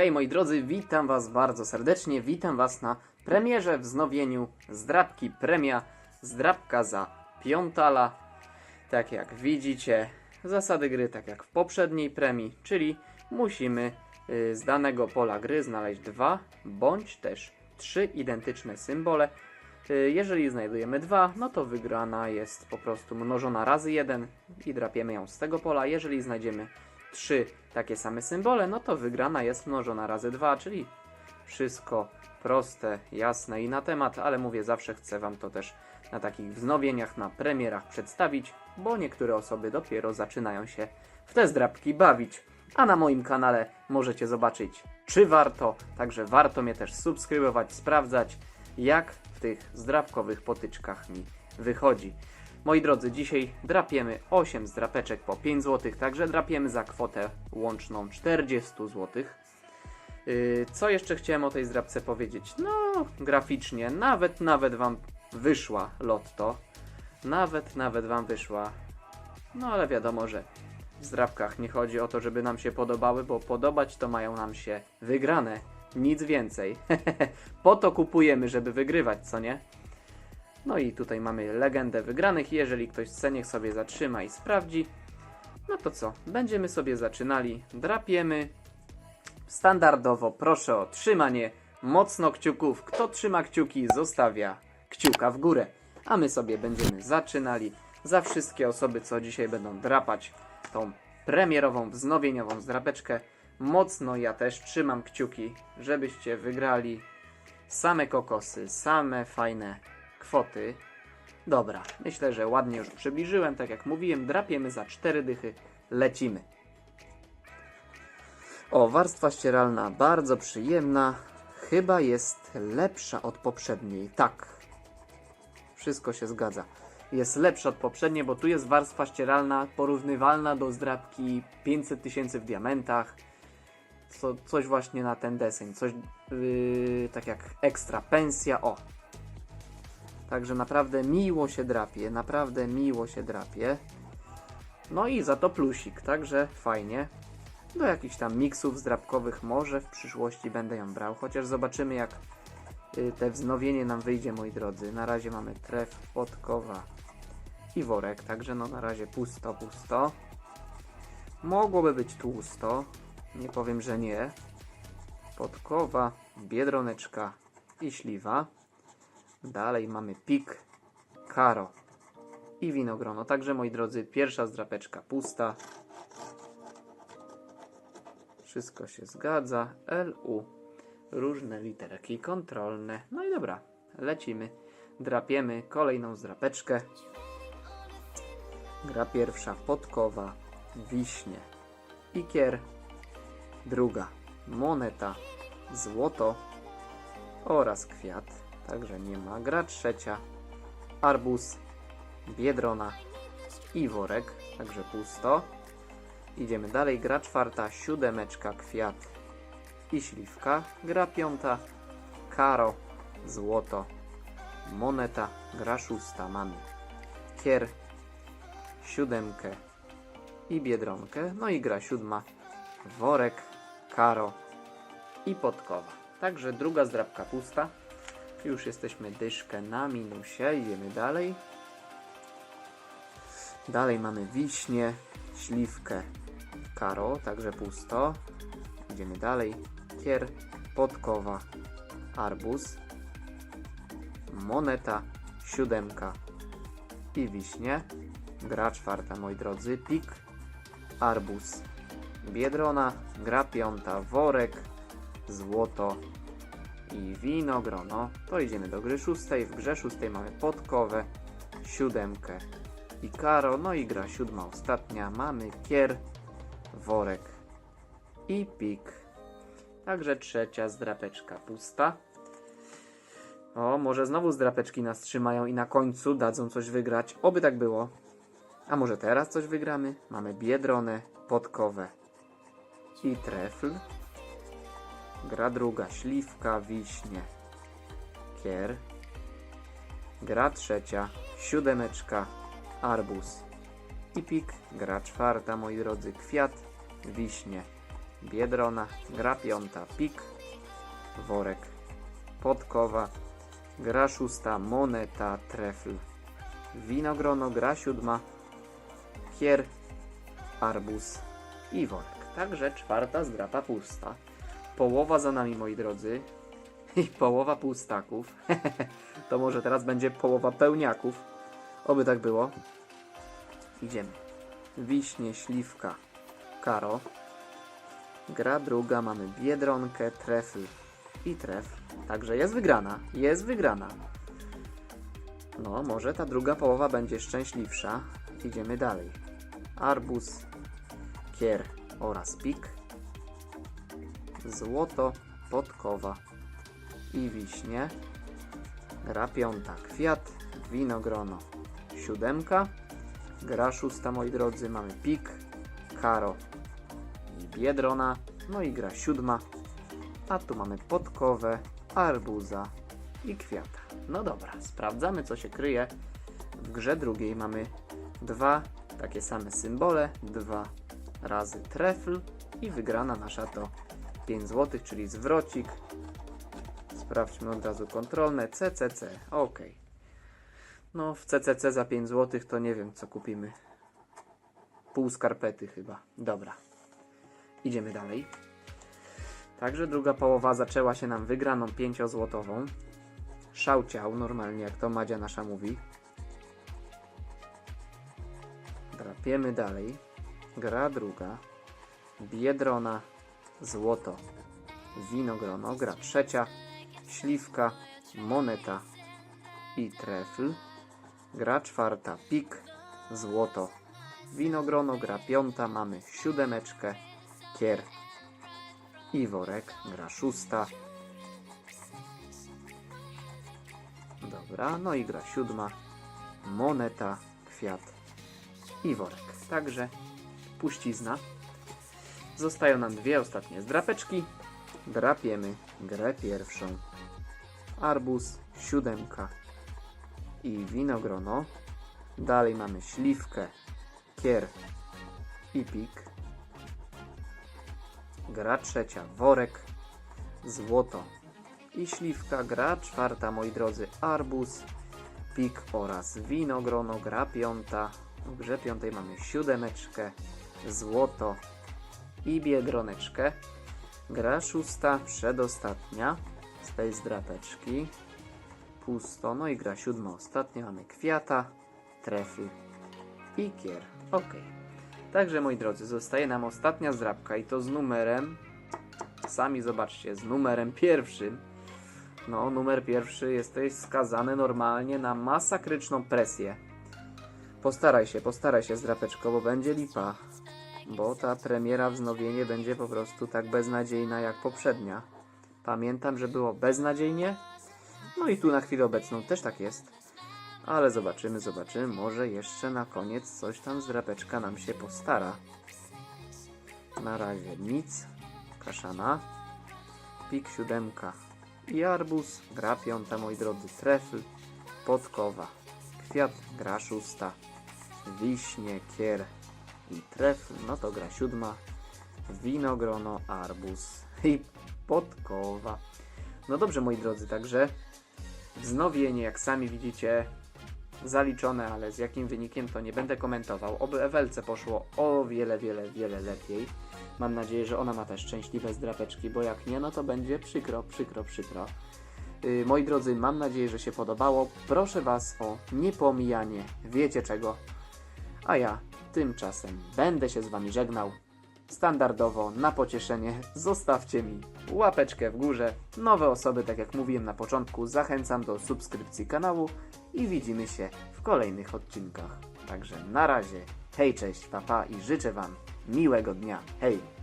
Hej moi drodzy, witam was bardzo serdecznie, witam was na premierze, wznowieniu zdrabki premia, zdrabka za piątala. Tak jak widzicie, zasady gry tak jak w poprzedniej premii, czyli musimy y, z danego pola gry znaleźć dwa bądź też trzy identyczne symbole. Y, Jeżeli znajdujemy dwa, no to wygrana jest po prostu mnożona razy jeden i drapiemy ją z tego pola. Jeżeli znajdziemy trzy takie same symbole, no to wygrana jest mnożona razy dwa, czyli wszystko proste, jasne i na temat, ale mówię, zawsze chcę Wam to też na takich wznowieniach, na premierach przedstawić, bo niektóre osoby dopiero zaczynają się w te zdrabki bawić. A na moim kanale możecie zobaczyć, czy warto, także warto mnie też subskrybować, sprawdzać, jak w tych zdrabkowych potyczkach mi wychodzi. Moi drodzy, dzisiaj drapiemy 8 zdrapeczek po 5 zł, także drapiemy za kwotę łączną 40 zł. Yy, co jeszcze chciałem o tej zdrabce powiedzieć? No, graficznie, nawet, nawet Wam wyszła lotto. Nawet, nawet Wam wyszła. No, ale wiadomo, że w zdrabkach nie chodzi o to, żeby nam się podobały, bo podobać to mają nam się wygrane. Nic więcej. po to kupujemy, żeby wygrywać, co nie? No i tutaj mamy legendę wygranych. Jeżeli ktoś chce, niech sobie zatrzyma i sprawdzi. No to co? Będziemy sobie zaczynali. Drapiemy. Standardowo proszę o trzymanie mocno kciuków. Kto trzyma kciuki, zostawia kciuka w górę. A my sobie będziemy zaczynali. Za wszystkie osoby, co dzisiaj będą drapać tą premierową, wznowieniową zdrapeczkę. Mocno ja też trzymam kciuki, żebyście wygrali same kokosy, same fajne kwoty. Dobra, myślę, że ładnie już przybliżyłem. Tak jak mówiłem, drapiemy za cztery dychy, lecimy. O, warstwa ścieralna bardzo przyjemna. Chyba jest lepsza od poprzedniej. Tak. Wszystko się zgadza. Jest lepsza od poprzedniej, bo tu jest warstwa ścieralna porównywalna do zdrabki 500 tysięcy w diamentach. Co, coś właśnie na ten deseń. Coś yy, tak jak ekstra pensja. O, Także naprawdę miło się drapie, naprawdę miło się drapie. No i za to plusik, także fajnie. Do jakichś tam miksów zdrabkowych może w przyszłości będę ją brał, chociaż zobaczymy jak y, te wznowienie nam wyjdzie, moi drodzy. Na razie mamy tref, podkowa i worek, także no na razie pusto, pusto. Mogłoby być tłusto, nie powiem, że nie. Podkowa, biedroneczka i śliwa. Dalej mamy pik, karo i winogrono. Także moi drodzy, pierwsza zdrapeczka pusta. Wszystko się zgadza. LU. Różne literki kontrolne. No i dobra, lecimy. Drapiemy kolejną zdrapeczkę. Gra pierwsza podkowa, wiśnie, ikier. Druga moneta, złoto oraz kwiat także nie ma. Gra trzecia, arbuz, biedrona i worek, także pusto. Idziemy dalej, gra czwarta, siódemeczka, kwiat i śliwka. Gra piąta, karo, złoto, moneta. Gra szósta, mamy kier, siódemkę i biedronkę. No i gra siódma, worek, karo i podkowa. Także druga zdrabka pusta. Już jesteśmy dyszkę na minusie. Idziemy dalej. Dalej mamy wiśnie, śliwkę, karo, także pusto. Idziemy dalej. Kier, podkowa, arbuz, moneta, siódemka i wiśnie. Gra czwarta, moi drodzy. Pik, arbuz, biedrona, gra piąta, worek, złoto, i winogrono. To idziemy do gry szóstej. W grze szóstej mamy podkowę, siódemkę i karo. No i gra siódma ostatnia. Mamy kier, worek i pik. Także trzecia zdrapeczka pusta. O, może znowu zdrapeczki nas trzymają i na końcu dadzą coś wygrać. Oby tak było. A może teraz coś wygramy? Mamy biedronę, podkowę i trefl. Gra druga, śliwka, wiśnie, kier. Gra trzecia, siódemeczka, arbuz i pik. Gra czwarta, moi drodzy, kwiat, wiśnie. Biedrona, gra piąta, pik, worek, podkowa, gra szósta, moneta, trefl, winogrono, gra siódma, kier, arbuz i worek. Także czwarta zdrapa pusta. Połowa za nami, moi drodzy. I połowa pustaków. to może teraz będzie połowa pełniaków. Oby tak było. Idziemy. Wiśnie, śliwka, karo. Gra druga, mamy biedronkę, trefl i tref. Także jest wygrana, jest wygrana. No, może ta druga połowa będzie szczęśliwsza. Idziemy dalej. Arbuz, kier oraz pik. Złoto, podkowa i wiśnie. Gra piąta, kwiat, winogrono, siódemka. Gra szósta, moi drodzy, mamy pik, karo i biedrona. No i gra siódma. A tu mamy podkowę, arbuza i kwiata. No dobra, sprawdzamy co się kryje. W grze drugiej mamy dwa takie same symbole, dwa razy trefl i wygrana nasza to 5 zł, czyli zwrocik. Sprawdźmy od razu kontrolne CCC. Ok. No w CCC za 5 zł to nie wiem co kupimy. Pół skarpety chyba. Dobra. Idziemy dalej. Także druga połowa zaczęła się nam wygraną 5-złotową. Szałciał, normalnie jak to Madzia nasza mówi. Drapiemy dalej. Gra druga. Biedrona, złoto, winogrono. Gra trzecia. Śliwka, moneta i trefl. Gra czwarta. Pik, złoto, winogrono. Gra piąta. Mamy siódemeczkę, kier i worek. Gra szósta. Dobra, no i gra siódma. Moneta, kwiat i worek. Także puścizna. Zostają nam dwie ostatnie zdrapeczki. Drapiemy grę pierwszą. Arbuz, siódemka i winogrono. Dalej mamy śliwkę, kier i pik. Gra trzecia, worek, złoto i śliwka. Gra czwarta, moi drodzy, arbuz, pik oraz winogrono. Gra piąta. W grze piątej mamy siódemeczkę, złoto i biedroneczkę. Gra szósta, przedostatnia z tej zdrapeczki. Pusto. No i gra siódma, ostatnia. Mamy kwiata, trefy i kier. Ok. Także moi drodzy, zostaje nam ostatnia zdrapka i to z numerem. Sami zobaczcie, z numerem pierwszym. No, numer pierwszy jesteś skazany normalnie na masakryczną presję. Postaraj się, postaraj się zdrapeczko, bo będzie lipa. Bo ta premiera wznowienie będzie po prostu tak beznadziejna jak poprzednia. Pamiętam, że było beznadziejnie. No i tu na chwilę obecną też tak jest. Ale zobaczymy, zobaczymy. Może jeszcze na koniec coś tam zdrapeczka nam się postara. Na razie nic. Kaszana. Pik siódemka. I arbuz. Gra piąta, moi drodzy. Trefl. Podkowa. Kwiat. Gra szósta. Wiśnie, kier i trefl. No to gra siódma. Winogrono, arbuz i podkowa. No dobrze, moi drodzy, także wznowienie, jak sami widzicie, zaliczone, ale z jakim wynikiem to nie będę komentował. Oby Ewelce poszło o wiele, wiele, wiele lepiej. Mam nadzieję, że ona ma też szczęśliwe zdrapeczki, bo jak nie, no to będzie przykro, przykro, przykro. Yy, moi drodzy, mam nadzieję, że się podobało. Proszę Was o niepomijanie wiecie czego. A ja tymczasem będę się z Wami żegnał. Standardowo na pocieszenie zostawcie mi łapeczkę w górze. Nowe osoby, tak jak mówiłem na początku, zachęcam do subskrypcji kanału i widzimy się w kolejnych odcinkach. Także na razie, hej, cześć, papa i życzę Wam miłego dnia. Hej!